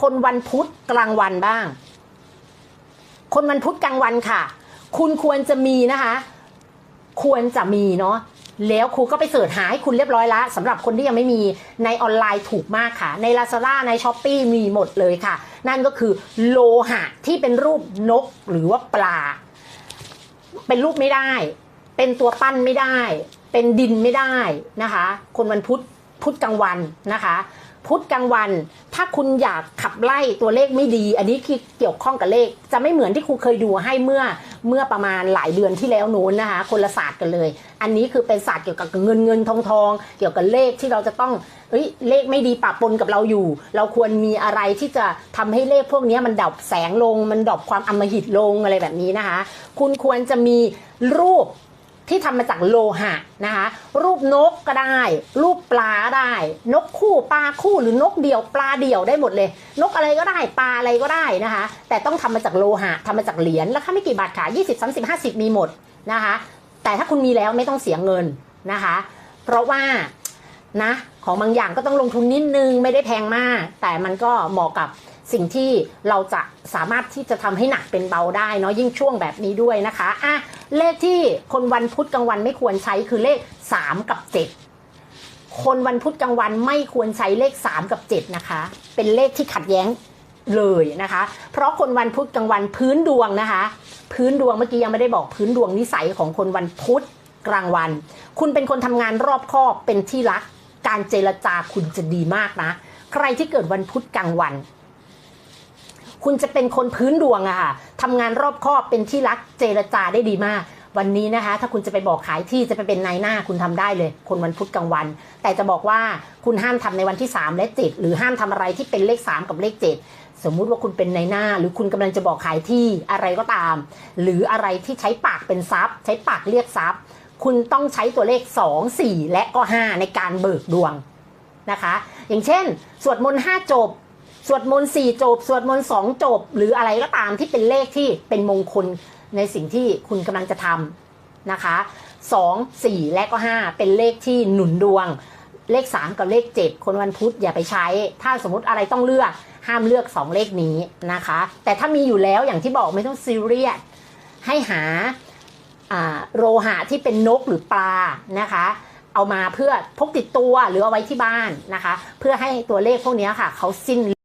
คนวันพุธกลางวันบ้าง คนวันพุธกลางวันค่ะ คุณควรจะมีนะคะ ควรจะมีเนาะแล้วครูก็ไปเสิร์ชหาให้คุณเรียบร้อยละสำหรับคนที่ยังไม่มีในออนไลน์ถูกมากค่ะ ใน Lazada ใน s h อ p e e มีหมดเลยค่ะ นั่นก็คือโลหะที่เป็นรูปนกหรือว่าปลา เป็นรูปไม่ได้ เป็นตัวปั้นไม่ได้ เป็นดินไม่ได้นะคะ คนวันพุธพุธกลางวันนะคะ พุธกลางวัน ถ้าคุณอยากขับไล่ตัวเลขไม่ดี อันนี้คือเกี่ยวข้องกับเลข จะไม่เหมือนที่ครูเคยดูให้เมื่อเมื่อประมาณหลายเดือนที่แล้วนู้นนะคะ คนละศาสตร์กันเลย อันนี้คือเป็นศาสตร์เกี่ยวกับเงินเงินทองทอง เกี่ยวกับเลขที่เราจะต้องเอ้ยเลขไม่ดีปะปนกับเราอยู่ เราควรมีอะไรที่จะทำให้เลขพวกนี้มันดับแสงลง มันดับความอำมหิตลงอะไรแบบนี้นะคะ คุณควรจะมีรูป ที่ทำมาจากโลหะนะคะ รูปนกก็ได้ รูปปลาได้ นกคู่ปลาคู่หรือนกเดี่ยวปลาเดี่ยวได้หมดเลย นกอะไรก็ได้ปลาอะไรก็ได้นะคะ แต่ต้องทำมาจากโลหะทำมาจากเหรียญราคาไม่กี่บาทค่ะ20 30 50 มีหมดนะคะ แต่ถ้าคุณมีแล้วไม่ต้องเสียเงินนะคะ เพราะว่านะของบางอย่างก็ต้องลงทุนนิดนึงไม่ได้แพงมาก แต่มันก็เหมาะกับสิ่งที่เราจะสามารถที่จะทำให้หนักเป็นเบาได้เนาะยิ่งช่วงแบบนี้ด้วยนะคะอะ เลขที่คนวันพุธกลางวันไม่ควรใช้คือเลข 3 กับ 7 คนวันพุธกลางวันไม่ควรใช้เลข 3 กับ 7 นะคะ เป็นเลขที่ขัดแย้งเลยนะคะ เพราะคนวันพุธกลางวันพื้นดวงนะคะ พื้นดวงเมื่อกี้ยังไม่ได้บอกพื้นดวงนิสัยของคนวันพุธกลางวัน คุณเป็นคนทำงานรอบคอบเป็นที่รัก การเจรจาคุณจะดีมากนะ ใครที่เกิดวันพุธกลางวัน คุณจะเป็นคนพื้นดวงอะค่ะ ทำงานรอบคอบเป็นที่รักเจรจาได้ดีมาก วันนี้นะคะ ถ้าคุณจะไปบอกขายที่จะไปเป็นนายหน้าคุณทำได้เลย คนวันพุธกลางวัน แต่จะบอกว่าคุณห้ามทำในวันที่ 3 และ 7 หรือห้ามทำอะไรที่เป็นเลข 3 กับเลข 7สมมุติว่าคุณเป็นนายหน้า หรือคุณกำลังจะบอกขายที่อะไรก็ตาม หรืออะไรที่ใช้ปากเป็นทรัพย์ ใช้ปากเรียกทรัพย์ คุณต้องใช้ตัวเลข 2 4 และก็ 5 ในการเบิกดวงนะคะ อย่างเช่น สวดมนต์5จบ สวดมนต์สี่จบ สวดมนต์สองจบ หรืออะไรก็ตามที่เป็นเลขที่เป็นมงคลในสิ่งที่คุณกำลังจะทำนะคะสองสี่และก็ห้าเป็นเลขที่หนุนดวง เลขสามกับเลขเจ็ดคนวันพุธอย่าไปใช้ ถ้าสมมติอะไรต้องเลือกห้ามเลือกสองเลขนี้นะคะ แต่ถ้ามีอยู่แล้วอย่างที่บอกไม่ต้องซีเรียสให้หาอ่าโลหะที่เป็นนกหรือปลานะคะ เอามาเพื่อพกติดตัวหรือเอาไว้ที่บ้านนะคะ เพื่อให้ตัวเลขพวกนี้ค่ะเขาสิ้น